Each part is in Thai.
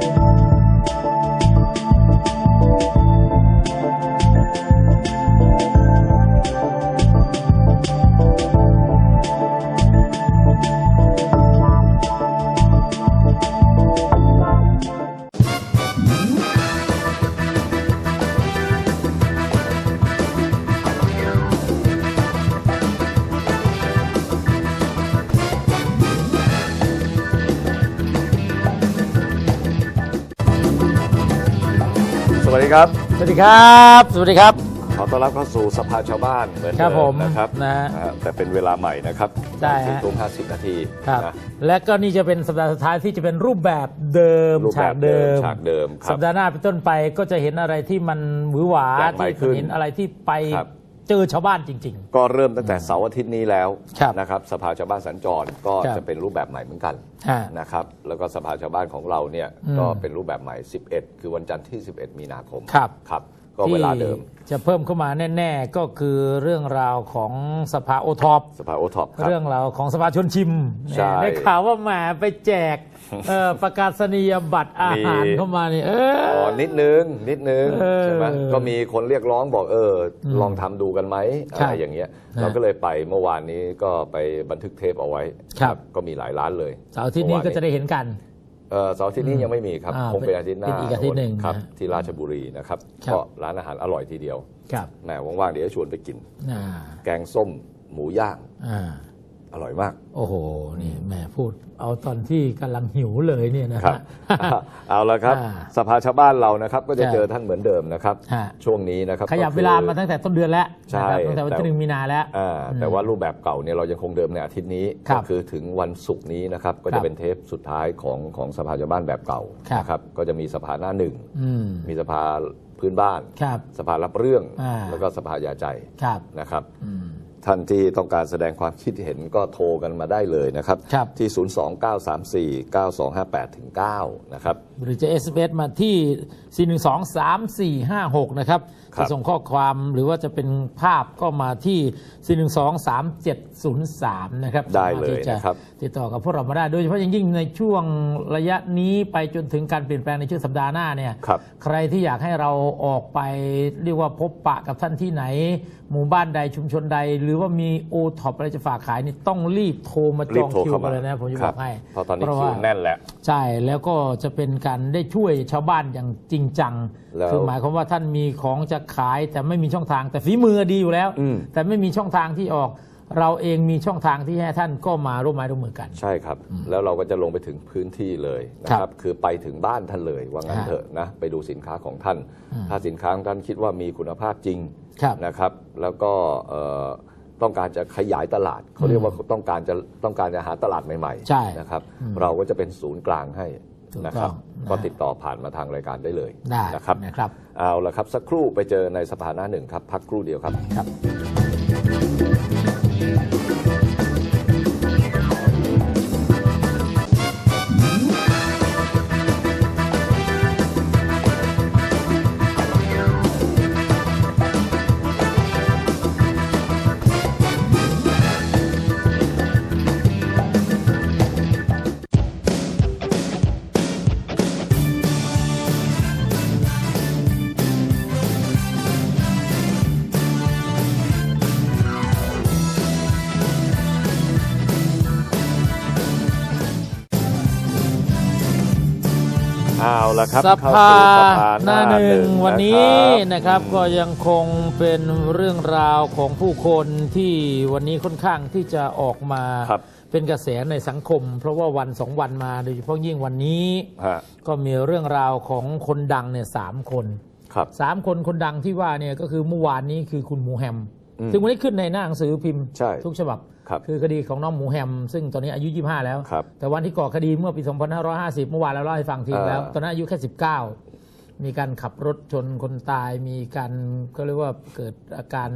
ส สวัสดีครับ สวัสดีครับ ขอต้อนรับเข้าสู่สภาชาวบ้านเหมือนครับเดิผมมนะครับนะฮะอ่าแต่เป็นเวลาใหม่นะครับใช่ฮะ สี่ทุ่มห้าสิบนาทีครับนะและก็นี่จะเป็นสัปดาห์สุดท้ายที่จะเป็นรูปแบบเดิมรูปแบบฉากเดิมฉากเดิมครัสับ ปดาห์หน้าเป็นต้นไปก็จะเห็นอะไรที่มันหวือหวาแปลกใหม่ที่ขึ้นเห็นอะไรที่ไปครับ เจอชาวบ้านจริง ก็เริ่มตั้งแต่เสาร์อาทิตย์นี้แล้วครับนะครับสภาชาวบ้านสัญจรก็ครับจะเป็นรูปแบบใหม่เหมือนกันฮะนะครับแล้วก็สภาชาวบ้านของเราเนี่ยอืมก็เป็นรูปแบบใหม่ 11 คือวันจันทร์ที่ 11 มีนาคมครับ ครับ ก็ๆเวที่ลาเดิม จะเพิ่มเข้ามาแน่ ๆ ก็คือเรื่องราวของสภาโอท็อปสภาโอท็อปครับ เรื่องราวของสภาชนชิมใช่ ได้ข่าวว่าแหมไปแจกเอ่อประกาศนียบัตรอาหารมีเข้ามานี่เออ อ๋อนิดนึง นิดนึงเออใช่ไหมก็มีคนเรียกร้องบอกเอออมลองทำดูกันไหมครัอะบไรอย่างเงี้ยนะเราก็เลยไปเมื่อวานนี้ก็ไปบันทึกเทปเอาไว้ครับ ก็มีหลายร้านเลยเสาร์อาที่นี้เมื่อวานก็จะได้เห็นกัน เอ่อเสาร์อาทิตย์นี้ยังไม่มีครับ อ่าคงเป็นอาทิตย์หน้าเป็นอีกอาทิตย์หนึ่งครับนะที่ราชบุรีนะครับครับ ก็ร้านอาหารอร่อยทีเดียวครับแหมว่างๆเดี๋ยวจะชวนไปกิน อ่าแกงส้มหมูย่าง อ่า อร่อยมาก โอ้โห นี่แหม่พูด เอาตอนที่กำลังหิวเลยเนี่ยนะครัฮะ บ เอาละครับ อ่าสภาชาวบ้านเรานะครับ ก็จะครับเจอท่านเหมือนเดิมนะครับ ฮะ ช่วงนี้นะครับขยับก็คือ เวลามาตั้งแต่ต้นเดือนแล้วใช่นะครับตั้งแต่วันที่หนึ่งมีนาแล้ว อ่าแต่ว่ารูปแบบเก่าเนี่ยเรายังคงเดิมในอาทิตย์นี้ครัก็บคือถึงวันศุกร์นี้นะครับ ก็ครัจะบเป็นเทปสุดท้ายของของสภาชาวบ้านแบบเก่าครับ นะครับก็จะมีสภาหน้าหนึ่งอืมมีสภาพื้นบ้าน ครับ สภารับเรื่องอ่า แล้วก็สภายาใจครับ นะครับ อืม ท่านที่ต้องการแสดงความคิดเห็นก็โทรกันมาได้เลยนะครับครับที่ 029349258ถึง9นะครับ หรือจะ SMS มาที่ 4 1 2 3 4 5 6 นะครับครับจะส่งข้อความหรือว่าจะเป็นภาพก็มาที่ 4 1 2 3 7 0 3 นะครับได้เลยสามารถที่จะนะครับ ติดต่อกับพวกเรามาได้ โดยเฉพาะอย่างยิ่งในช่วงระยะนี้ไปจนถึงการเปลี่ยนแปลงในช่วงสัปดาห์หน้าเนี่ย ครับ ใครที่อยากให้เราออกไปเรียกว่าพบปะกับท่านที่ไหน หมู่บ้านใดชุมชนใด หรือว่ามีโอท็อปอะไรจะฝากขายนี่ต้องรีบโทรมาจรีอบงโทรคิวเข้ากัมานเลยนะผมจะคบรัอกให้เพราะตอนนี้เพราะคิวว่าแน่นแล้ว ใช่แล้วก็จะเป็นการได้ช่วยชาวบ้านอย่างจริงจัง แล้วคือหมายความว่าท่านมีของจะขายแต่ไม่มีช่องทางแต่ฝีมือดีอยู่แล้ว อืม แต่ไม่มีช่องทางที่ออก เราเองมีช่องทางที่ให้ท่านก็มาร่วมไม้ร่วมมือกัน ใช่ครับ แล้วเราก็จะลงไปถึงพื้นที่เลยนะคครัรับบ คือไปถึงบ้านท่านเลยว่างั้นฮะเถอะนะไปดูสินค้าของท่านอืมถ้าสินค้าของท่านคิดว่ามีคุณภาพจริงครับนะครับ แล้วก็เอ่อต้องการจะขยายตลาดเขาเรียกว่าต้องการจะต้องการจะหาตลาดใหม่ใช่ๆนะครับอืมเราก็จะเป็นศูนย์กลางให้ถูก นะครับต้องนะก็ติดต่อผ่านมาทางรายการได้เลยได้นะครับนะครับเอาละครับสักครู่ไปเจอในสภาหน้าหนึ่งครับพักครู่เดียวครับ เอาละครับสเข้าภาสู่สภาหน้าหนึ่งวันนี้นะนะคครัรับบก็ยังคงเป็นเรื่องราวของผู้คนที่วันนี้ค่อนข้างที่จะออกมาครับเป็นกระแสในสังคม เพราะว่าวันสองวันมาโดยเฉพาะยิ่งวันนี้ฮะก็มีเรื่องราวของคนดังเนี่ยสามคนครับสามคนคนดังที่ว่าเนี่ยก็คือเมื่อวานนี้คือคุณหมูแฮมอืมซึ่งวันนี้ขึ้นในหน้าหนังสือพิมพ์ใช่ทุกฉบับ ครับคือคดีของน้องหมูแฮม ซึ่งตอนนี้อายุ 25 แล้วครับแต่วันที่ก่อคดีเมื่อปี 2550 เมื่อวานเราเล่าให้ฟังทีแล้วอ่าตอนนั้นอายุแค่ 19 มีการขับรถชนคนตาย มีการก็เรียกว่าเกิดอาการ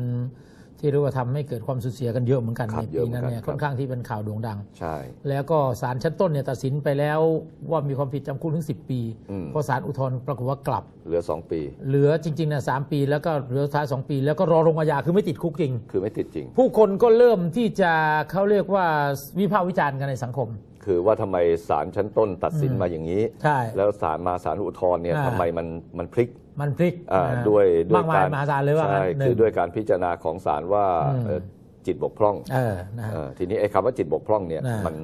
ที่เรียกว่าทำให้เกิดความสูญเสียกันเยอะเหมือนกันครับในเยอะปีเหมือนนั้นกันเนี่ยครับค่อนข้างที่เป็นข่าวโด่งดัง ใช่ แล้วก็ศาลชั้นต้นเนี่ยตัดสินไปแล้วว่ามีความผิดจำคุกถึง 10 ปีอืมเพราะศาลอุทธรณ์ปรากฏว่ากลับ เหลือ 2 ปี เหลือจริงๆนะสามปี แล้วก็เหลือสุดท้ายสองปี แล้วก็รอลงอาญาคือไม่ติดคุกจริง คือไม่ติดจริง ผู้คนก็เริ่มที่จะเขาเรียกว่าวิพากษ์วิจารณ์กันในสังคม คือว่าทำไมศาลชั้นต้นตัดสินมาอย่างนี้ ใช่ แล้วศาลมาศาลอุทธรณ์เนี่ยอ่าทำไมมันมันพลิก มันพลิกอ่านะฮะด้วยด้วยมากมายการมหาศาลเลยว่างั้นใช่หนึ่งคือด้วยการพิจารณาของศาลว่าอืมเอ่อจิตบกพร่องเออนะฮะเออทีนี้ไอ้คำว่าจิตบกพร่องเนี่ยน่ะมัน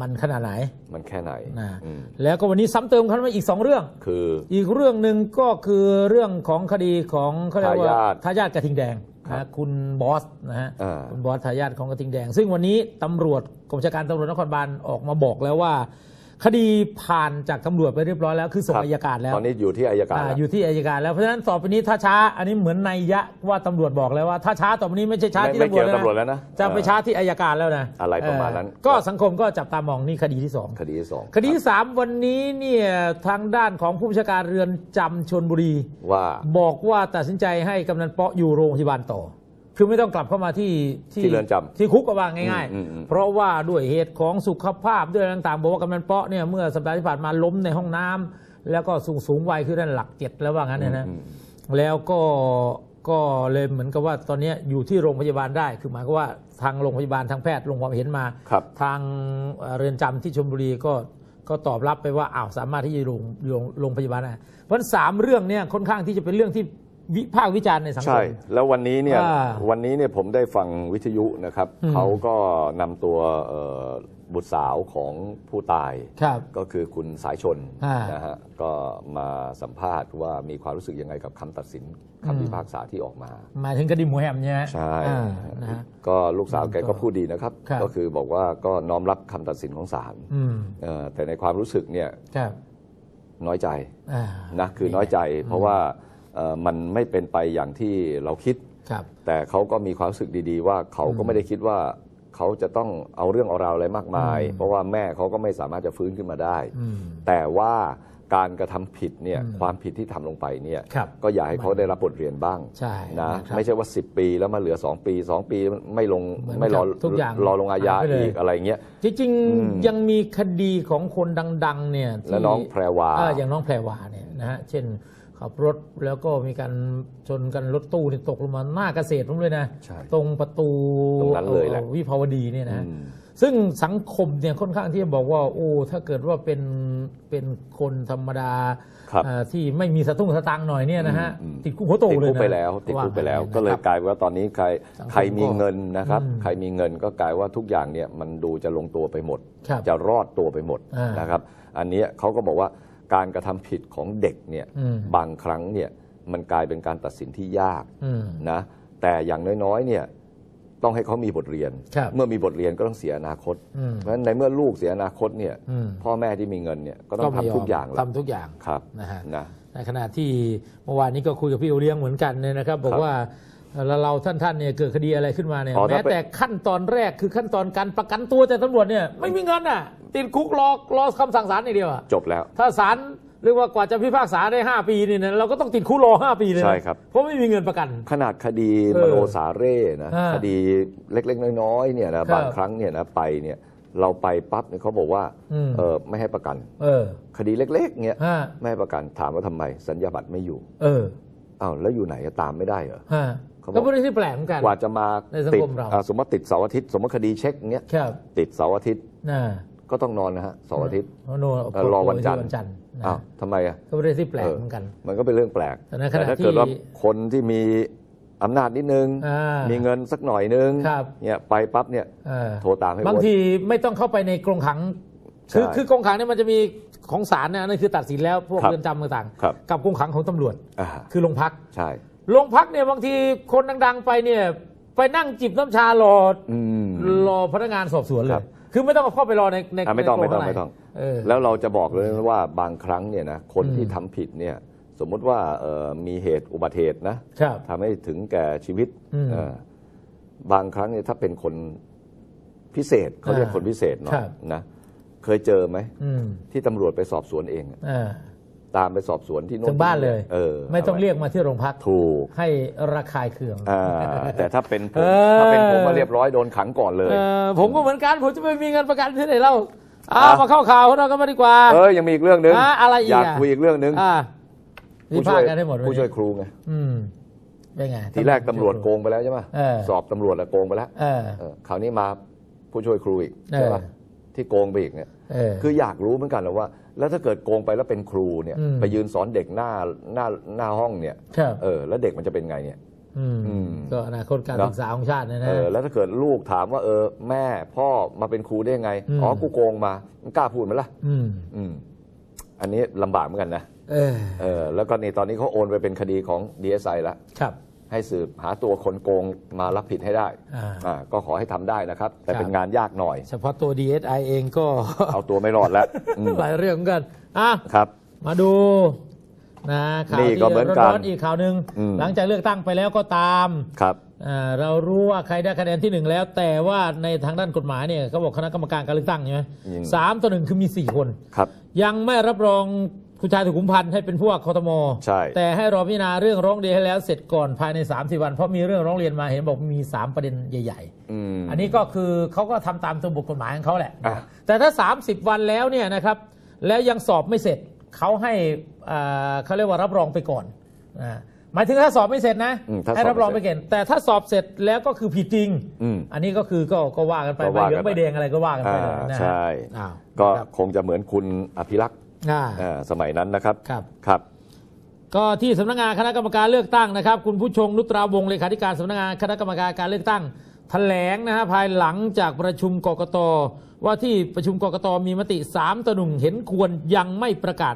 มันขนาดไหน มันแค่ไหนนะอืมแล้วก็วันนี้ซ้ำเติมเข้ามาอีกสองเรื่อง คือ อีกเรื่องหนึ่งก็คือเรื่องของคดีของเขาเรียกว่าทายาททายาทกระทิงแดงครั นะบคุณบอสนะฮะอ่าคุณบอสทายาทของกระทิงแดง ซึ่งวันนี้ตำรวจกรมชาการตำรวจนครบาลออกมาบอกแล้วว่า คดีผ่านจากตำรวจไปเรียบร้อยแล้วคือส่งครับอัยการแล้วตอนนี้อยู่ที่อายการอ่าแล้วอยู่ที่อัยการแล้วเพราะฉะนั้นต่อไปนี้ถ้าช้า อันนี้เหมือนในยยะว่าตำรวจบอกแล้วว่าถ้าช้าต่อไปนี้ไม่ใช่ช้าไม่ที่ไม่ตำรวเกี่จยวแล้วตำรวจนะแล้วนะจะไปช้าที่อัยการแล้วนะอะไรประมาณนั้นเออก็สังคมก็จับตามองนี่คดีที่สองคดีที่สองคดีที่สามวันนี้เนี่ยทางด้านของผู้บัญชาการเรือนจำชนบุรีว่าบอกว่าตัดสินใจให้กำนันเปาะอยู่โรงพยาบาลต่อ คือไม่ต้องกลับเข้ามาที่ที่เรือนจำที่คุกก็ว่าง่ายอืมอืม ๆ เพราะว่าด้วยเหตุของสุขภาพด้วยอะไรต่างๆบอกว่ากำนันเปาะเนี่ยเมื่อสัปดาห์ที่ผ่านมาล้มในห้องน้ำแล้วก็สูงสูงวัยคือด้านหลักเจ็ดแล้วว่างั้นเนี่ยนะอืมแล้วก็ก็เลยเหมือนกับว่าตอนนี้อยู่ที่โรงพยาบาลได้ คือหมายความว่าทางโรงพยาบาลทางแพทย์ลงความเห็นมา ครับ ทางเอ่อเรือนจำที่ชลบุรีก็ก็ตอบรับไปว่าอ้าวสามารถที่จะลงลงโรงพยาบาลได้เพราะฉะนั้นสามเรื่องเนี่ยค่อนข้างที่จะเป็นเรื่องที่ วิพากษ์วิจารณ์ในสังคใช่มแล้ววันนี้เนี่ยว่าวันนี้เนี่ยผมได้ฟังวิทยุนะครับ อืม เขาก็นำตัวเอ่อบุตรสาวของผู้ตาย ครับ ก็คือคุณสายชนอ่านนะฮะก็มาสัมภาษณ์ว่ามีความรู้สึกยังไงกับคำตัดสินคำพิพากษาที่ออกมา หมายถึงคดีหมูแฮมเนี่ยใช่ อ่านะฮะ ก็ลูกสาวแกก็พูดดีนะครับ ครับ ก็คือบอกว่าก็น้อมรับคำตัดสินของศาลอืมเอ่อแต่ในความรู้สึกเนี่ยครับน้อยใจ อ่า นะคือน้อยใจเพราะว่าเอ่อ มันไม่เป็นไปอย่างที่เราคิด ครับแต่เขาก็มีความรู้สึกดีๆ ว่าเขาก็ไม่ได้คิดว่าเขาจะต้องเอาเรื่องเอาราวอะไรมากมายอืมเพราะว่าแม่เขาก็ไม่สามารถจะฟื้นขึ้นมาได้ อืม แต่ว่าการกระทำผิดเนี่ยอืมความผิดที่ทำลงไปเนี่ยครับก็อยากให้เขาได้รับบทเรียนบ้างใช่นะนะครับไม่ใช่ว่า 10 ปีแล้วมาเหลือ 2 ปี 2 ปีไม่ลงเหมือนไม่รอกับทุกอย่างรอลงอาญาหายไปเลย อีกอะไรเงี้ย จริงอืมๆยังมีคดีของคนดัง ๆ เนี่ยที่และน้องแพรวาอ่อย่างน้องแพรวาเนี่ยนะฮะเช่น ขับรถแล้วก็มีการชนกันรถตู้นี่ตกลงมาหน้าเกษตรผมเลยนะ ใช่ตรงประตูตรงนั้นเลยแหละ อ่อวิภาวดีเนี่ยนะ อืม ซึ่งสังคมเนี่ยค่อนข้างที่จะบอกว่า โอ้ถ้าเกิดว่าเป็นเป็นคนธรรมดาครับอ่าที่ไม่มีสตุ้งสตังค์หน่อยเนี่ยนะฮะ อืมติดคุกหัวโตติดเลยคุกนะไปแล้ว ติดคุกไปแล้วว่าก็เลยนะครับ กลายเป็นว่าตอนนี้ใครสังคมใครมีเงินนะครับ อืมใครมีเงินก็กลายว่าทุกอย่างเนี่ยมันดูจะลงตัวไปหมด ครับจะรอดตัวไปหมดอ่าน นะครับ อันเนี้ยเขาก็บอกว่า การกระทำผิดของเด็กเนี่ยอืมบางครั้งเนี่ยมันกลายเป็นการตัดสินที่ยากอืมนะแต่อย่างน้อยๆเนี่ยต้องให้เขามีบทเรียนครับเมื่อมีบทเรียนก็ต้องเสียอนาคตอืมเพราะฉะนั้นในเมื่อลูกเสียอนาคตเนี่ยอืมพ่อแม่ที่มีเงินเนี่ยก็ต้องไม่ทำทุกอย่างแล้วทำทุกอย่างครับนะฮะนะในขณะที่เมื่อวานนี้ก็คุยกับพี่โอเลี้ยงเหมือนกันเนี่ยนะครับ บอกครับว่า เราเราท่านท่านๆเนี่ยเกิดคดีอะไรขึ้นมาเนี่ยอ๋อแม้ถ้าเป็น แต่ขั้นตอนแรกคือขั้นตอนการประกันตัวจากตำรวจเนี่ยไม่มีเงินอะ ติดคุกรอรอคำสั่งศาลอย่างเดียวอะจบแล้ว ถ้าศาลเรียกว่ากว่าจะพิพากษาได้ 5 ปีนี่นะเราก็ต้องติดคุกรอ 5 ปีเลยนะใช่ครับ เพราะไม่มีเงินประกัน ขนาดคดีเออมโนสาเร่นะอ่าคดีเล็กๆ น้อยๆเนี่ยนะครับบางครั้งเนี่ยนะไปเนี่ยเราไปปั๊บเนี่ยเขาบอกว่าอืม เออไม่ให้ประกัน เออคดีเล็กๆเนี่ยฮะไม่ให้ประกันถามว่าทำไมสัญญาบัตรไม่อยู่เอออ้าวแล้วอยู่ไหนอะตามไม่ได้เหรอฮะ เขาบอกก็เป็นเรื่องที่แปลกเหมือนกัน กว่าจะมาในสังติดคมเราอ่าสมมติติดเสาร์อาทิตย์ สมมติคดีเช็คเงี้ยครับ ติดเสาร์อาทิตย์นะก็ต้องนอนนะฮะเสาร์อาทิตย์โนเออรอวันจันทร์ วันจันทร์นะอ้าวทำไมอะก็เป็นเรื่องที่แปลกเหมือนกัน มันก็เป็นเรื่องแปลก แต่ในขณะถ้าเกิดว่าที่คนที่มีอำนาจนิดนึง อ่ามีมีเงินสักหน่อยนึงครับ เนี่ยไปปั๊บเนี่ย เออโทรตามให้บางโอน ทีไม่ต้องเข้าไปในกรงขัง คือใช่คือกรงขังเนี่ยมันจะมีของศาลเนี่ยนั่นคือตัดสินแล้วพวกครับเรือนจำต่างครับ ๆกับกรงขังของตำรวจ อ่าคือโรงพัก ใช่ โรงพักเนี่ยบางทีคนดัง ๆ ไปเนี่ย ไปนั่งจิบน้ำชารออืม รอพนักงานสอบสวนเลครัย บ คือไม่ต้องเข้าไปรอในในอะไม่ต้องในไม่กรต้องข้าในไม่ต้องเออ แล้วเราจะบอกเลยว่าบางครั้งเนี่ยนะคนอืมที่ทำผิดเนี่ยสมมุติว่าเอ่อมีเหตุอุบัติเหตุนะครับ ทำให้ถึงแก่ชีวิตอืมเอ่อบางครั้งเนี่ยถ้าเป็นคนพิเศษเขาเรียกอ่าคนพิเศษหน่อครัยบนะเคยเจอไหม อืมที่ตำรวจไปสอบสวนเองอะอ่า ตามไปสอบสวนที่โน่นถึงบ้านเลยเออไม่ต้องเรียกมาที่โรงพักถูกให้ระคายเคืองอ่าแต่ถ้าเป็นผมเออถ้าเป็นผมมาเรียบร้อยโดนขังก่อนเลยเออผมก็เหมือนกันผมจะไม่มีเงินประกันที่ไหนเล่าอ่าอะมาเข้าข่าวของเรากันมาดีกว่าเออยังมีอีกเรื่องหนึ่งอะอะไรอีกอยากอะคุยอีกเรื่องหนึ่งอ่าวิผู้พาช่กวยษ์กันให้หมดวันผู้นี้ช่วยครูไงอืมเป็นไงทีแรกตำรวจโกงไปแล้วใช่ไหมเออสอบตำรวจแล้วโกงไปแล้วเออเออคราวนี้มาผู้ช่วยครูอีกเอใช่อปะ ที่โกงไปอีกเนี่ยเออ คืออยากรู้เหมือนกันนะว่า แล้วถ้าเกิดโกงไปแล้วเป็นครูเนี่ย อืม ไปยืนสอนเด็กหน้าหน้าหน้าห้องเนี่ยครับเออแล้วเด็กมันจะเป็นไงเนี่ย อืมอืมก็อนาคตการเนอะ ศึกษาของชาติเนยนะ เออแล้วถ้าเกิดลูกถามว่าเออแม่พ่อมาเป็นครูได้ไงอืม อ๋อกูโกงมามันกล้าพูดไหมล่ะ อืม อืม อันนี้ลำบากเหมือนกันนะเออเออแล้วก็นี่ตอนนี้เขาโอนไปเป็นคดีของ DSI แล้วครับ ให้สืบหาตัวคนโกงมารับผิดให้ได้อ่า อ่าก็ขอให้ทำได้นะครับ แต่ครับเป็นงานยากหน่อย เฉพาะตัว DSI เองก็ เอาตัวไม่รอดแล้วอืมหลายเรื่องเหมือนกันอะ ครับ มาดูนะข่าวนี่ที่ก็เหมือนกันร้อนๆอีกข่าวหนึ่งอืม หลังจากเลือกตั้งไปแล้วก็ตามครับ อ่าเรารู้ว่าใครได้คะแนนที่หนึ่งแล้ว แต่ว่าในทางด้านกฎหมายเนี่ยเขาบอกคณะกรรมการการเลือกตั้งใช่ไหมอืม สามต่อหนึ่งคือมีสี่คน ครับ ยังไม่รับรอง คุณชายสุขุมพันธ์ให้เป็นผู้ว่าคอทมใช่ แต่ให้รอพิจารณาเรื่องร้องเรียนให้แล้วเสร็จก่อนภายใน3าวัน เพราะมีเรื่องร้องเรียนมาเห็นบอกมี 3 ประเด็นใหญ่ อืม ๆ อันนี้ก็คือเขาก็ทำตามตัวบทกฎหมายของเขาแหละ อะ แต่ถ้า 30 วันแล้วเนี่ยนะครับ แล้วยังสอบไม่เสร็จเขาให้อ่าเขาเรียกว่ารับรองไปก่อนอ่าหมายถึงถ้าสอบไม่เสร็จนะอืมถ้าให้รับรองสอบไปไม่เสร็จก่อนแต่ถ้าสอบเสร็จแล้วก็คือผิดจริงอืมอันนี้ก็คือก็ก็ว่ากันไปก็ใบว่าเหลืกัอนงไป ใบแดงอะไรก็ว่ากันไปเลยอ่านะฮะใช่ อ้าวก็ครับ คงจะเหมือนคุณอภิรักษ์ อ่าอ่าสมัยนั้นนะครับครับ ครับ ก็ที่สำนักงานคณะกรรมการเลือกตั้งนะครับ คุณผู้ชงนุตราวงศ์เลขาธิการสำนักงานคณะกรรมการการเลือกตั้งแถลงนะฮะภายหลังจากประชุมกกตว่าที่ประชุมกกตมีมติ3ต่อหนึ่งเห็นควรยังไม่ประกาศ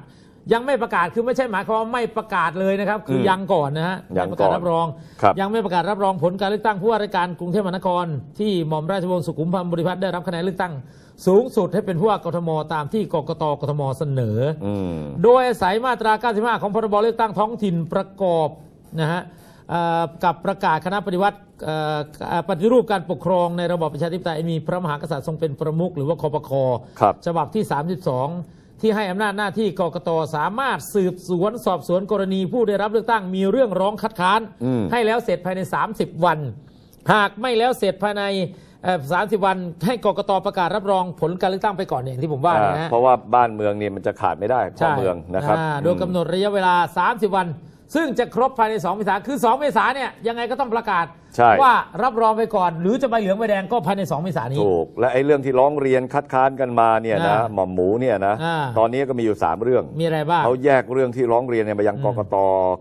ยังไม่ประกาศคือไม่ใช่หมายความว่าไม่ประกาศเลยนะครับ คืออมยังก่อนนะฮะยังไม่ประกาศก่อนรับรอง ครับ ยังไม่ประกาศรับรองผลการเลือกตั้งผู้ว่าราชการกรุงเทพมหานคร ที่หม่อมราชวงศ์สุขุมพันธ์บริพัตรได้รับคะแนนเลือกตั้ง สูงสุดให้เป็นผู้ว่ากทมตามที่กกตกทมเสนออืมโดยอาศัยมาตรา 95 ของพรบเลือกตั้งท้องถิ่นประกอบนะฮะเอ่อกับประกาศคณะปฏิวัติเอ่อเอ่อปฏิรูปการปกครองในระบอบประชาธิปไตยมีพระมหากษัตริย์ทรงเป็นประมุขหรือว่าคอปคครับฉบับที่ 32 ที่ให้อำนาจหน้าที่กกตสามารถสืบสวนสอบสวนกรณีผู้ได้รับเลือกตั้งมีเรื่องร้องคัดค้านอืมให้แล้วเสร็จภายใน 30 วัน หากไม่แล้วเสร็จภายใน เอ่อ30วันให้กกตประกาศรับรองผลการเลือกตั้งไปก่อนเนี่ยอย่างที่ผมว่าอ่านะฮะเพราะว่าบ้านเมืองเนี่ยมันจะขาดไม่ได้ขอใช่งเมืองนะครับอ่าโดยกำหนดระยะเวลา 30 วัน ซึ่งจะครบภายใน2เมษาคือ 2 เมษาเนี่ยยังไงก็ต้องประกาศใช่ ว่ารับรองไปก่อน หรือจะใบเหลืองใบแดงก็ภายใน2เมษานี้ ถูก และไอ้เรื่องที่ร้องเรียนคัดค้านกันมาเนี่ยนะอ่าหม่อมหมูเนี่ยนะอ่า ตอนนี้ก็มีอยู่ 3 เรื่อง มีอะไรบ้าง เขาแยกเรื่องที่ร้องเรียนเนี่ยมายังอืมกกต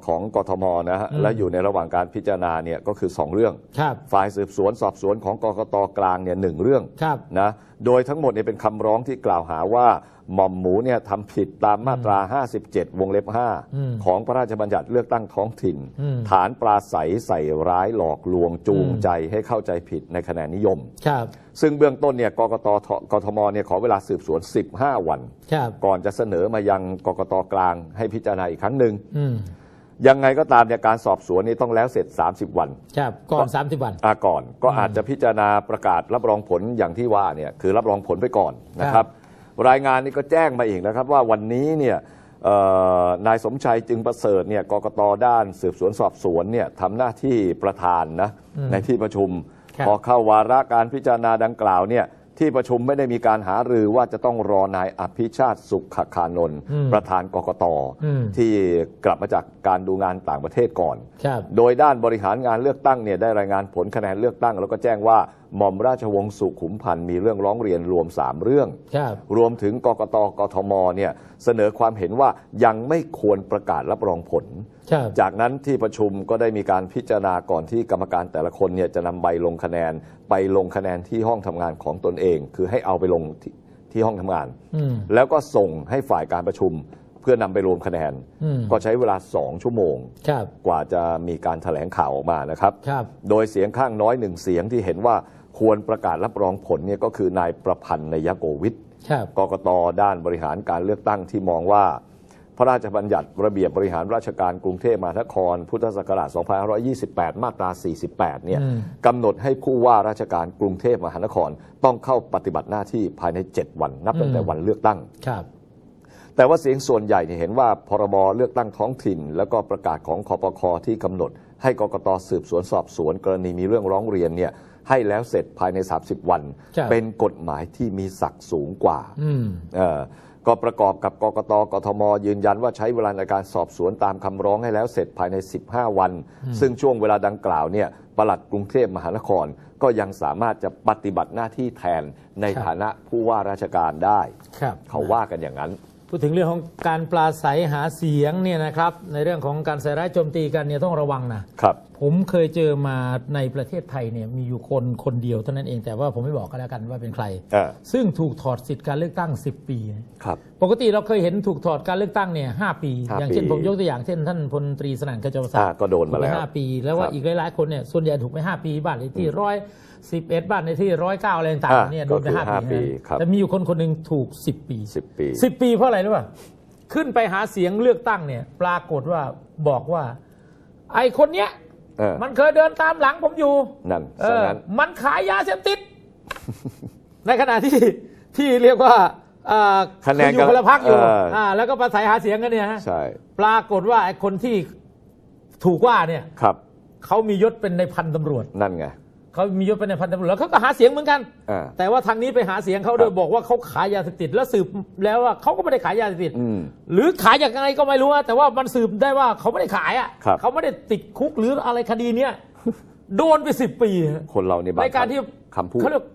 ของกทมนะฮะอืม และอยู่ในระหว่างการพิจารณาเนี่ยก็คือ 2 เรื่อง ครับฝ่ายสืบสวนสอบสวนของกกตกลางเนี่ยหนึ่งเรื่อง ครับ นะโดยทั้งหมดเนี่ยเป็นคำร้องที่กล่าวหาว่าหม่อมหมูเนี่ยทำผิดตามมาตรา 57 วงเล็บ อืม5 ของพระราชบัญญัติเลือกตั้งท้องถิ่น อืม ฐานปราศัยใส่ร้ายหลอกลวงจูงอืมใจให้เข้าใจผิดในคะแนนนิยม ครับ ซึ่งเบื้องต้นเนี่ยกกตทกทมเนี่ยขอเวลาสืบสวน 15 วัน ครับ ก่อนจะเสนอมายังกกตกลางให้พิจารณาอีกครั้งหนึ่งอืมยังไงก็ตามเนี่ยการสอบสวนนี่ต้องแล้วเสร็จ 30 วันครับ ก่อน 30 วัน อาก่อนก็อาจจะพิจารณาประกาศรับรองผลอย่างที่ว่าเนี่ยคือรับรองผลไปก่อนนะคครัรับบรายงานนี้ก็แจ้งมาอีกนะครับว่าวันนี้เนี่ยเอ่อ นายสมชัยจึงประเสริฐเนี่ยกกตด้านสืบสวนสอบสวนเนี่ยทำหน้าที่ประธานนะอืมในที่ประชุมครับพอเข้าวาระการพิจารณาดังกล่าวเนี่ย ที่ประชุมไม่ได้มีการหารือว่าจะต้องรอนายอภิชาติสุขคานนท์อืมประธานกกตอืมที่กลับมาจากการดูงานต่างประเทศก่อน ครับโดยด้านบริหารงานเลือกตั้งเนี่ยได้รายงานผลคะแนนเลือกตั้ง แล้วก็แจ้งว่าหม่อมราชวงศ์สุขุมพันธ์มีเรื่องร้องเรียนรวม 3 เรื่อง ครับ รวมถึงกกตกทมเนี่ยเสนอความเห็นว่ายังไม่ควรประกาศรับรองผลครับ จากนั้นที่ประชุมก็ได้มีการพิจารณาก่อนที่กรรมการแต่ละคนเนี่ยจะนำใบลงคะแนนไปลงคะแนนที่ห้องทำงานของตนเอง คือให้เอาไปลงที่ที่ห้องทำงานอืมแล้วก็ส่งให้ฝ่ายการประชุมเพื่อนำไปรวมคะแนนอืมก็ใช้เวลา2ชั่วโมงครับกว่าจะมีการถแถลงข่าวออกมานะครับครับโดยเสียงข้างน้อยหนึ่งเสียงที่เห็นว่าควรประกาศรับรองผลเนี่ยก็คือนายประพันธ์นยโกวิทย์ครับกกตด้านบริหารการเลือกตั้งที่มองว่า พระราชบัญญัติระเบียบบริหารราชการกรุงเทพมหานคร พุทธศักราช 2528 มาตรา 48 เนี่ยอืมกำหนดให้ผู้ว่าราชการกรุงเทพมหานคร ต้องเข้าปฏิบัติหน้าที่ภายใน 7 วัน นับตั้งแต่วันเลือกตั้งครับแต่ว่าเสียงส่วนใหญ่เนี่ยเห็นว่าพรบเลือกตั้งท้องถิ่น แล้วก็ประกาศของคอปคที่กำหนด ให้กกตสืบสวนสอบสวน กรณีมีเรื่องร้องเรียนเนี่ยให้แล้วเสร็จภายใน 30 วันครับเป็นกฎหมายที่มีศักดิ์สูงกว่าอืมเอ่อ ก็ประกอบกับกกตกทม ยืนยันว่าใช้เวลาในการสอบสวนตามคำร้องให้แล้วเสร็จภายใน 15 วัน ซึ่งช่วงเวลาดังกล่าวเนี่ยปลัดกรุงเทพมหานคร ก็ยังสามารถจะปฏิบัติหน้าที่แทนในครับฐานะผู้ว่าราชการได้ครับเขาว่ากันอย่างนั้น พูดถึงเรื่องของการปราศัยหาเสียงเนี่ยนะครับ ในเรื่องของการใส่ร้ายโจมตีกันเนี่ยต้องระวังนะครับผมเคยเจอมาในประเทศไทยเนี่ยมีอยู่คนคนเดียวเท่านั้นเองแต่ว่าผมไม่บอกกันแล้วกันว่าเป็นใคร เออ ซึ่งถูกถอดสิทธิการเลือกตั้ง 10 ปีครับ ปกติเราเคยเห็นถูกถอดการเลือกตั้งเนี่ยหปี ห้าอย่างเช่นปีผมยกตัวอย่างเช่นท่านพลตรีสนั่นกระจรศักอ่าดิ์ก็โดนมาแล้วถูกไปห้าปี แล้วว่าครับอีกหลายๆคนเนี่ยส่วนใหญ่ถูกไปห้าปีบ้านในที่ร้อยสิบเอ็ดบ้านในที่ร้อยเก้าอะไรต่างอ่าๆเนี่ยก็โดนไปคือห้าห้าปีปีครับแต่มีอยู่คนคนหนึ่งถูกสิบปี10ปี สิบปีเพราะอะไรรู้ป่ะขึ้นไปหาเสียงเลือกตั้งเนี่ย ปรากฏว่าบอกว่า ไอ้คนเนี้ย เออ มันเคยเดินตามหลังผมอยู่นั่นเอซะองั้น มันขายยาเสพติด ในขณะที่ที่เรียกว่าอ่าคะแนนออยู่ก็คนละพักอยู่เอออ่าแล้วก็ประสัยหาเสียงกันเนี่ยฮะใช่ปรากฏว่าไอ้คนที่ถูกว่าเนี่ยครับ เขามียศเป็นในพันตำรวจ นั่นไง เขามียศเป็นในพันตำรวจแล้วเขาก็หาเสียงเหมือนกัน อ่า แต่ว่าทางนี้ไปหาเสียงเขาโดยบอกว่าเขาขายยาเสพติดแล้วสืบแล้วว่าเขาก็ไม่ได้ขายยาเสพติด อืมหรือขายอย่างไรก็ไม่รู้อะแต่ว่ามันสืบได้ว่าเขาไม่ได้ขายอะครับ เขาไม่ได้ติดคุกหรืออะไรคดีเนี้ยโดนไปสิบปีฮะ คนเรานี่บางในการที่คำพูด เขาเรียก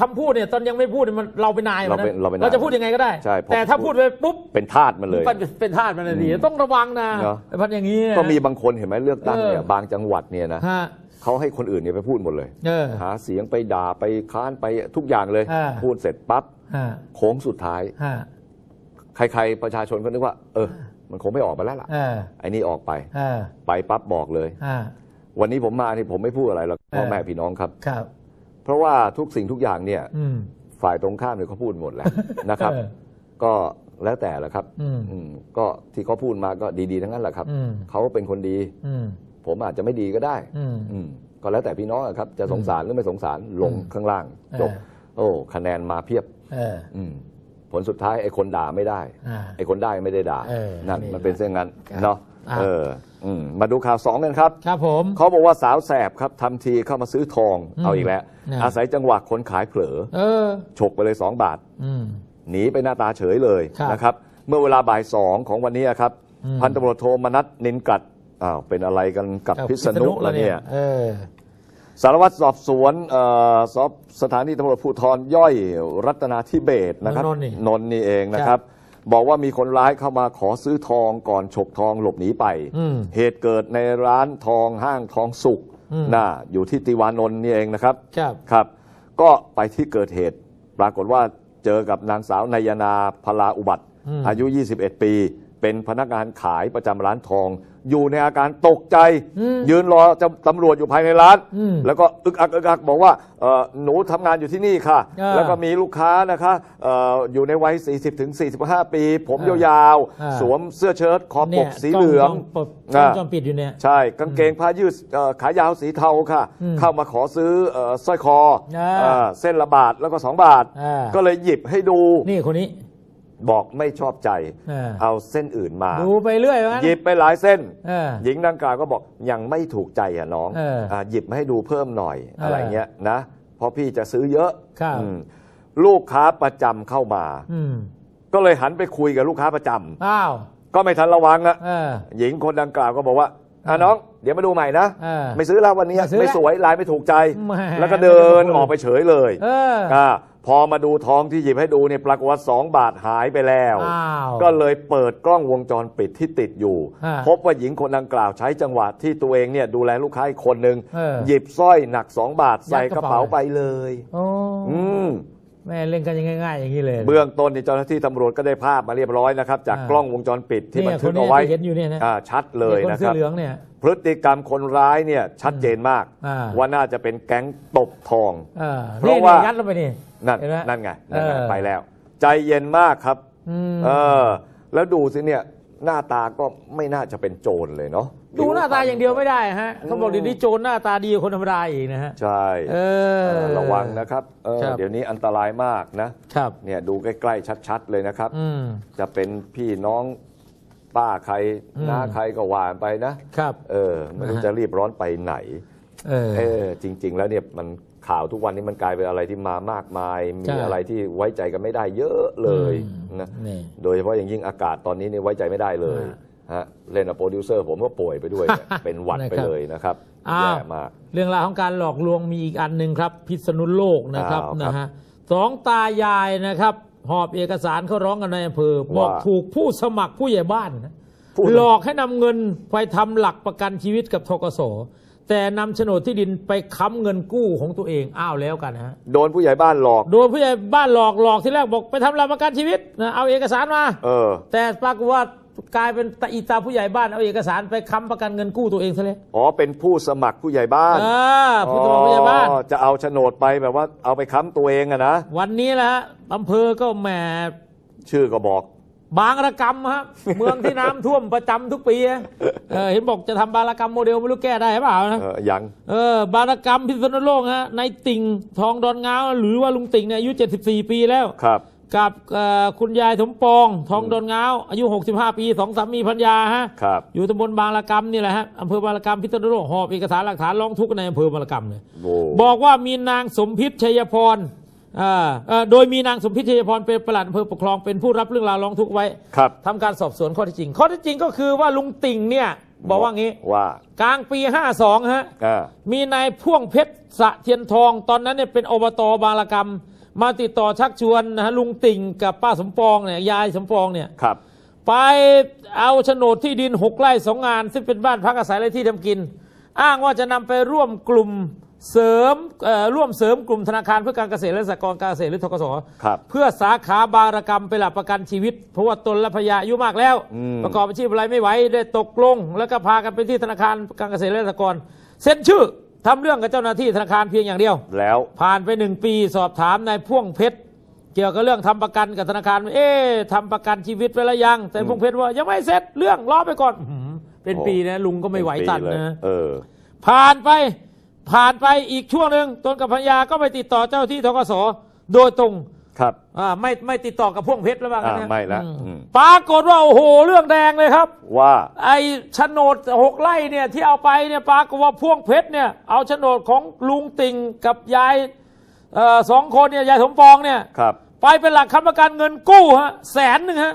คำพูดเนี่ยตอนยังไม่พูดเนี่ยมันเราเป็นนายมันเราเป็นนะเราเป็นนายจะพูดยังไงก็ได้ ใช่พอแต่ถ้าพูดไปปุ๊บเป็นทาสมันเลย มันเป็นทาสมันเลยดีต้องระวังนะเนอะ ไอ้พันอย่างนี้นะก็มีบางคนเห็นไหมเลือกตั้งเนี่ยเออบางจังหวัดเนี่ยนะฮะ เขาให้คนอื่นเนี่ยไปพูดหมดเลย เออ หาเสียงไปด่าไปค้านไปทุกอย่างเลย อ่า พูดเสร็จปั๊บฮะโค้งสุดท้าย ฮะใครๆประชาชนก็นึกว่า เออ มันคงไม่ออกมาแล้วล่ะเออไอ้นี่ออกไป เออไปปั๊บบอกเลย ฮะ วันนี้ผมมานี่ผมไม่พูดอะไรหรอกพ่อเออ แม่พี่น้องครับ ครับ เพราะว่าทุกสิ่งทุกอย่างเนี่ย อืม ฝ่ายตรงข้ามเนี่ยเขาพูดหมดแล้ว นะครับ เออ ก็แล้วแต่แหละครับ อืมอืมก็ที่เขาพูดมาก็ดีๆ ทั้งนั้นแหละครับ อืมเขาเป็นคนดี อืม ผมอาจจะไม่ดีก็ได้อืมอืมก็แล้วแต่พี่น้องอะครับ จะสงสารหรือไม่สงสารลงอืมข้างล่างเออจบ โอ้คะแนนมาเพียบ เออ อืมผลสุดท้ายไอ้คนด่าไม่ได้ อ่า ไอ้คนได้ไม่ได้ด่าเออนั่นนี่มันเป็นเส้นงั้นครับเนาะอะ เอออืมมาดูข่าวสองกันครับ ครับผม เขาบอกว่าสาวแสบครับทำทีเข้ามาซื้อทองอืมเอาอีกแล้วเนี่ยอาศัยจังหวะคนขายเผลอเออ ฉกไปเลย 2 บาท อืม หนีไปหน้าตาเฉยเลยครับนะครับ เมื่อเวลาบ่ายสองของวันนี้ครับ อืมพันตำรวจโทมนัสนินกัด อ้าวเป็นอะไรกันกับพิษณุแล้วเนี่ยเออสารวัตรสอบสวนเอ่อสอบสถานีตำรวจภูธรย่อยรัตนาธิเบศรนะครับนนท์นี่ นนท์นี่เองนะครับ บอกว่ามีคนร้ายเข้ามาขอซื้อทองก่อนฉกทองหลบหนีไป อืม เหตุเกิดในร้านทองห้างทองสุกอืม น่าอยู่ที่ติวานนท์นี่เองนะครับ ครับ ครับ ก็ไปที่เกิดเหตุปรากฏว่าเจอกับนางสาวนายนาพลาอุบัติ อืมอายุ 21 ปี เป็นพนักงานขายประจำร้านทอง อยู่ในอาการตกใจอืมยืนรอจะตำรวจอยู่ภายในร้านอืมแล้วก็อึกอักอึกอักบอกว่าเอ่อหนูทำงานอยู่ที่นี่ค่ะอ่าแล้วก็มีลูกค้านะคะเอ่ออยู่ในวัย 40ถึง45 ปี ผมอ่ายาวอ่าๆสวมเสื้อเชิ้ตคอปเนี่กยสีเหลืองกล้องกล้องอ่าจอมปิดอยู่เนี่ยใช่กางเกงผ้ายืดเอ่อขายาวสีเทาค่ะอืมเข้ามาขอซื้อเอ่อสร้อยคออ่าเอ่อเส้นละบาทแล้วก็ 2 บาทอ่าก็เลยหยิบให้ดูนี่คนนี้ บอกไม่ชอบใจอ่าเอาเส้นอื่นมา ดูไปเรื่อยว่างั้น หยิบไปหลายเส้น เออหญิงดังกล่าวก็บอกยังไม่ถูกใจอะน้องเอออ่าหยิบมาให้ดูเพิ่มหน่อยเออออะไรเงี้ยนะเพราะพี่จะซื้อเยอะครับ อืมลูกค้าประจำเข้ามา อืมก็เลยหันไปคุยกับลูกค้าประจำอ้าวก็ไม่ทันระวังอะเออ หญิงคนดังกล่าวก็บอกว่าอะน้อง เดี๋ยวมาดูใหม่นะเออไม่ซื้อแล้ววันนี้ไม่ซื้อไม่สวยลายไม่ถูกใจ แหม แล้วก็เดินออกไปเฉยเลย เออ อ่า พอมาดูทองที่หยิบให้ดูเนี่ยปรากฏว่าสองบาทหายไปแล้ว อ้าวก็เลยเปิดกล้องวงจรปิดที่ติดอยู่ ฮะพบว่าหญิงคนดังกล่าวใช้จังหวะที่ตัวเองเนี่ยดูแลลูกค้าอีกคนหนึ่งเออหยิบสร้อยหนัก2บาทใส่ยัดกกระระเป๋าเป๋า ไปเลย โอ้ อืม แม่เล่นกันยังง่ายๆอย่างนี้เลยเบื้องต้นนี่เจ้าหน้าที่ตำรวจก็ได้ภาพมาเรียบร้อยนะครับจากอ่ากล้องวงจรปิดที่บันเนี่ยทึคกนนี้เอาไว้ที่เห็นอยู่เนี่ยนะอ่าชัดเลยคนนะคเสื้รัอบเหลืองเนี่ยพฤติกรรมคนร้ายเนี่ยชัดเจนมากอ่าว่าน่าจะเป็นแก๊งตบทองเออเพราะนี่ว่านี่ยัดลงไปนี่นั่นเห็นไหมนั่นไงนั่นไงเออไปแล้ว ใจเย็นมากครับอืมเออแล้วดูสิเนี่ยหน้าตาก็ไม่น่าจะเป็นโจรเลยเนาะ ดูหน้าตาอย่างเดียวไม่ได้ฮะเขาบอกเดี๋ยวนี้โจรหน้าตาดีกว่าคนธรรมดาอีกนะฮะใช่เออเออระวังนะครับเออครับเดี๋ยวนี้อันตรายมากนะครับเนี่ยดูใกล้ๆชัด ๆ เลยนะครับอืมจะเป็นพี่น้องป้าใครอืมน้าใครก็ว่าไปนะครับเออไม่รู้นะฮะจะรีบร้อนไปไหนเออเออจริง ๆ แล้วเนี่ยมันข่าวทุกวันนี้มันกลายเป็นอะไรที่มามากมายใช่มีอะไรที่ไว้ใจกันไม่ได้เยอะเลยอืมนะนี่โดยเฉพาะอย่างยิ่งอากาศตอนนี้นี่ไว้ใจไม่ได้เลย ฮะเล่นกับโปรดิวเซอร์ผมก็ป่วยไปด้วยเนี่ย เป็นหวัดไปนะครับเลยนะครับอ้าว แย่มาก เรื่องราวของการหลอกลวงมีอีกอันหนึ่งครับ พิษณุโลกนะครับอ้าวครับนะฮะสองตายายนะครับ หอบเอกสารเขาร้องกันในอำเภอบอกว่าถูกผู้สมัครผู้ใหญ่บ้านนะผู้สมัคร หลอกให้นำเงินไปทำหลักประกันชีวิตกับทกสแต่นำโฉนดที่ดินไปค้ำเงินกู้ของตัวเองอ้าวแล้วกันนะฮะโดนผู้ใหญ่บ้านหลอก โดนผู้ใหญ่บ้านหลอกหลอกที่แรกบอกไปทำหลักประกันชีวิตนะเอาเอกสารมา เออ แต่ปรากฏว่า กลายเป็นตาอีตาผู้ใหญ่บ้านเอาเอกสารไปค้ำประกันเงินกู้ตัวเองซะเลยอ๋อเป็นผู้สมัครผู้ใหญ่บ้านอ่าผู้สมัครผู้ใหญ่บ้านอ๋อจะเอาโฉนดไปแบบว่าเอาไปค้ำตัวเองอะนะวันนี้แหละฮะอำเภอก็แหมชื่อก็บอก บางระกรรมฮะเมืองที่น้ำท่วมประจำทุกปีอะเออเห็นบอกจะทำบางระกรรมโมเดลไม่รู้แก้ได้หรือเปล่านะเออยังเออบางระกรรมพิษณุโลกฮะในติ่งทองดอนงาวหรือว่าลุงติ่งเนี่ยอายุ 74 ปีแล้วครับ กับเอ่อคุณยายสมปอง ทองดอนงาว อายุ 65 ปีสองสามีพัญญาฮะครับอยู่ตำบลบางระกรรมนี่แหละฮะอำเภอบางระกรรมพิษณุโลกหอบเอกสารหลักฐานร้องทุกข์ในอำเภอบางระกรรมเลยโอ้บอกว่ามีนางสมพิษชัยพรอ่าเอ่อโดยมีนางสมพิษชัยพรเป็นปลัดอำเภอปกครองเป็นผู้รับเรื่องราวร้องทุกข์ไว้ครับทำการสอบสวนข้อเที่จริง ข้อเที่จริงก็คือว่าลุงติ่งเนี่ยบอกว่างี้ว่ากลางปี 52 ฮะอ่ามีนายพ่วงเพชรสะเทียนทอง ตอนนั้นเนี่ยเป็นอบตบางระกรร มมาติดต่อชักชวนนะฮะลุงติ่งกับป้าสมปองเนี่ยยายสมปองเนี่ยครับ ไปเอาโฉนดที่ดินหกไร่สองงาน ซึ่งเป็นบ้านพักอาศัยและที่ทำกิน อ้างว่าจะนำไปร่วมกลุ่มเสริมเอ่อร่วมเสริมกลุ่มธนาคารเพื่อการเกษตรและสหกรณ์การเกษตรหรือทกสครับเพื่อสาขาบางระกรรมเป็นหลักประกันชีวิต เพราะว่าตนและภรรยาอายุมากแล้วอืมประกอบอาชีพอะไรไม่ไหวได้ตกลง แล้วก็พากันไปที่ธนาคารการเกษตรและสหกรณ์เซ็นชื่อ ทำเรื่องกับเจ้าหน้าที่ธนาคารเพียงอย่างเดียว แล้วผ่านไปหนึ่งปีสอบถามนายพ่วงเพชรเกี่ยวกับเรื่องทำประกันกับธนาคาร เอ๊ะทำประกันชีวิตไปแล้วยัง แต่พ่วงเพชรว่ายังไม่เสร็จเรื่องรอไปก่อนอื้อหือเป็นโอ้ปีนะลุงก็ไม่ไหวตันเป็ปีเลยนะเออ ผ่านไปผ่านไปอีกช่วงหนึ่งตนกับภรรยาก็ไปติดต่อเจ้าที่ทกสโดยตรง ครับอ่าไม่ไม่ติดต่อกับพ่วงเพชรแล้วบ้างนอ่านะไม่ละอือืม ปรากฏว่าโอ้โหเรื่องแดงเลยครับ ว่า ไอ้โฉนดหกไร่เนี่ยที่เอาไปเนี่ยปรากฏว่าพ่วงเพชรเนี่ยเอาโฉนดของลุงติ่งกับยายเอ่อสองคนเนี่ยยายสมปองเนี่ยครับ ไปเป็นหลักค้ำประกันเงินกู้ฮะแสนหนึ่งฮะ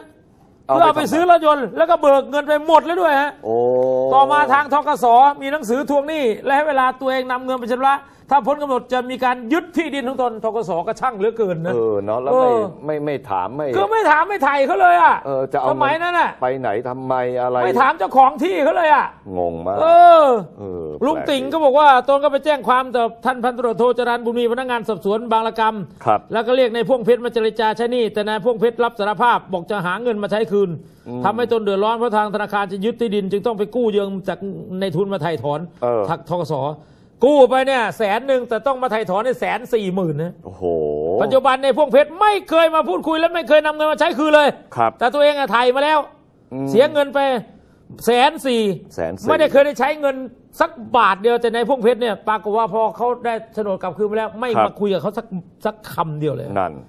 เอาเพื่อเอาไปไปทำไม ซื้อรถยนต์แล้วก็เบิกเงินไปหมดแล้วด้วยฮะ โอ้ ต่อมาทางทกสมีหนังสือทวงหนี้และให้เวลาตัวเองนำเงินไปชำระ ถ้าพ้นกำหนดจะมีการยึดที่ดินของตนทกสก็ช่างเหลือเกินนะ เออเนาะแล้วเอไม่อไม่ไม่ถามไม่คือไม่ถามไม่ไถ่เขาเลยอะเออจะเอาสมัยนั้นอะ ไปไหนทำไมอะไรไม่ถามเจ้าของที่เขาเลยอะ งงมากเออ เออลุงแปกติ่งดีก็บอกว่าตนก็ไปแจ้งความต่อท่านพันตำรวจโทจรันบุญมีพนักงานสอบสวนบางระกรรม ครับ แล้วก็เรียกนายพ่วงเพชรมาเจรจาใช้หนี้แต่นายพ่วงเพชรรับสารภาพบอกจะหาเงินมาใช้คืนทำให้ตนเดือดร้อนเพราะทางธนาคารจะยึดที่ดิน จึงต้องไปกู้ยืมจากในทุนมาไถ่ถอนเออ ทักทกส กู้ไปเนี่ยแสนหนึ่งแต่ต้องมาไถ่ถอนในแสนสี่หมื่นนะโอ้โหปัจจุบันในพวกเพชรไม่เคยมาพูดคุยและไม่เคยนำเงินมาใช้คืนเลยครับแต่ตัวเองอะไถ่มาแล้วอืมเสียเงินไปแสนสี่แสนสี่ไม่ได้เคยได้ใช้เงินสักบาทเดียวแต่ในพวกเพชรเนี่ยปรากฏว่าพอเขาได้โฉนดกลับคืนมาแล้ว ไม่มาคุยกับเขาสักสักคำเดียวเลยนั่นเออ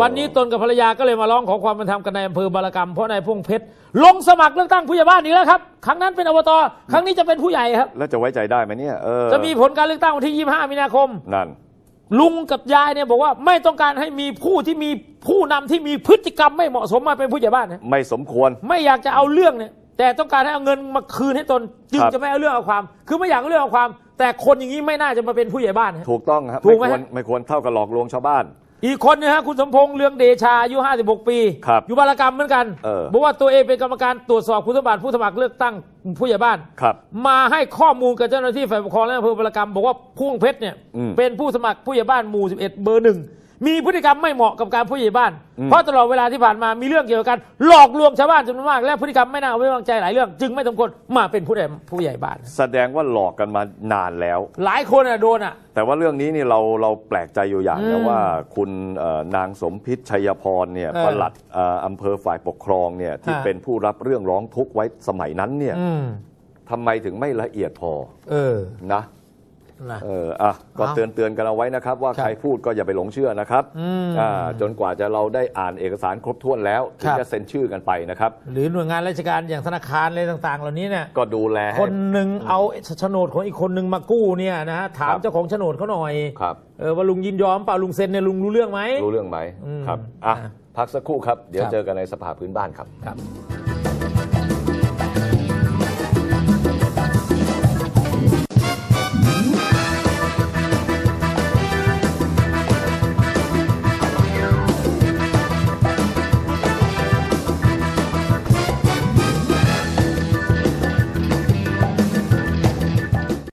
วันนี้ตนกับภรรยาก็เลยมาร้องขอความเป็นธรรมกันในอำเภอบารกรรมเพราะนายพวงเพชรลงสมัครเลือกตั้งผู้ใหญ่บ้านอีกแล้วครับ ครั้งนั้นเป็นอบตครั้งนี้จะเป็นผู้ใหญ่ครับ แล้วจะไว้ใจได้ไหมเนี่ยเออจะมีผลการเลือกตั้งวันที่ 25 มีนาคมนั่นลุงกับยายเนี่ยบอกว่าไม่ต้องการให้มีผู้ที่มีผู้นำที่มีพฤติกรรมไม่เหมาะสมมาเป็นผู้ใหญ่บ้านนะไม่สมควรไม่อยากจะเอาเรื่องเนี่ยแต่ต้องการให้เอาเงินมาคืนให้ตนจึงครับจะไม่เอาเรื่องเอาความ คือไม่อยากเอาเรื่องเอาความ แต่คนอย่างนี้ไม่น่าจะมาเป็นผู้ใหญ่บ้านนะถูกต้องครับถูกไหมไม่ควรฮะไม่ควรเท่ากับหลอกลวงชาวบ้าน อีกคนเนยฮะคุณสมพงษ์เรืองเดชาอายุ 56 ปี ครับอยู่บารกรรมเหมือนกันเออ บอกว่าตัวเองเป็นกรรมการตรวจสอบคุณสมบัติผู้สมัครเลือกตั้งผู้ใหญ่บ้าน ครับ มาให้ข้อมูลกับเจ้าหน้าที่ฝ่ายปกครองและอำเภอบารกรรม บอกว่าพ่วงเพชรเนี่ยอืม เป็นผู้สมัครผู้ใหญ่บ้านหมู่ 11 เบอร์หนึ่ง มีพฤติกรรมไม่เหมาะกับการผู้ใหญ่บ้านอืมเพราะตลอดเวลาที่ผ่านมามีเรื่องเกี่ยวกับการหลอกลวงชาวบ้านจำนวนมาก และพฤติกรรมไม่น่าไว้วางใจหลายเรื่อง จึงไม่สมควรมาเป็นผู้ใหญ่ผู้ใหญ่บ้าน แสดงว่าหลอกกันมานานแล้ว หลายคนอะโดนอะแต่ว่าเรื่องนี้นี่เราเราแปลกใจอยู่อย่างอืนะมว่าคุณเอ่อนางสมพิษชัยพรเนี่ยเออปลัดเอ่ออำเภอฝ่ายปกครองเนี่ยที่ฮะเป็นผู้รับเรื่องร้องทุกข์ไว้สมัยนั้นเนี่ยอืมทำไมถึงไม่ละเอียดพอเออนะ นะ เอออะก็เอาเตือนเตือนกันเอาไว้นะครับ ว่าครับใครพูดก็อย่าไปหลงเชื่อนะครับอืมอ่าจนกว่าจะเราได้อ่านเอกสารครบถ้วนแล้วถึคงรับจะเซ็นชื่อกันไปนะครับ หรือหน่วยงานราชการอย่างธนาคารอะไรต่าง ๆ เหล่านี้เนี่ยก็ดูแลให้คนหนึ่งเอาโฉนดของอีกคนหนึ่งมากู้เนี่ยนะฮะถามครับเจ้าของโฉนดเขาหน่อยครับเออว่าลุงยินยอมเปล่าลุงเซ็นเนี่ยลุงรู้เรื่องไหมรู้เรื่องไหมอืมครับอะอะพักสักครู่ครับเดี๋ยวครับเจอกันในสภาพื้นบ้านครับครับ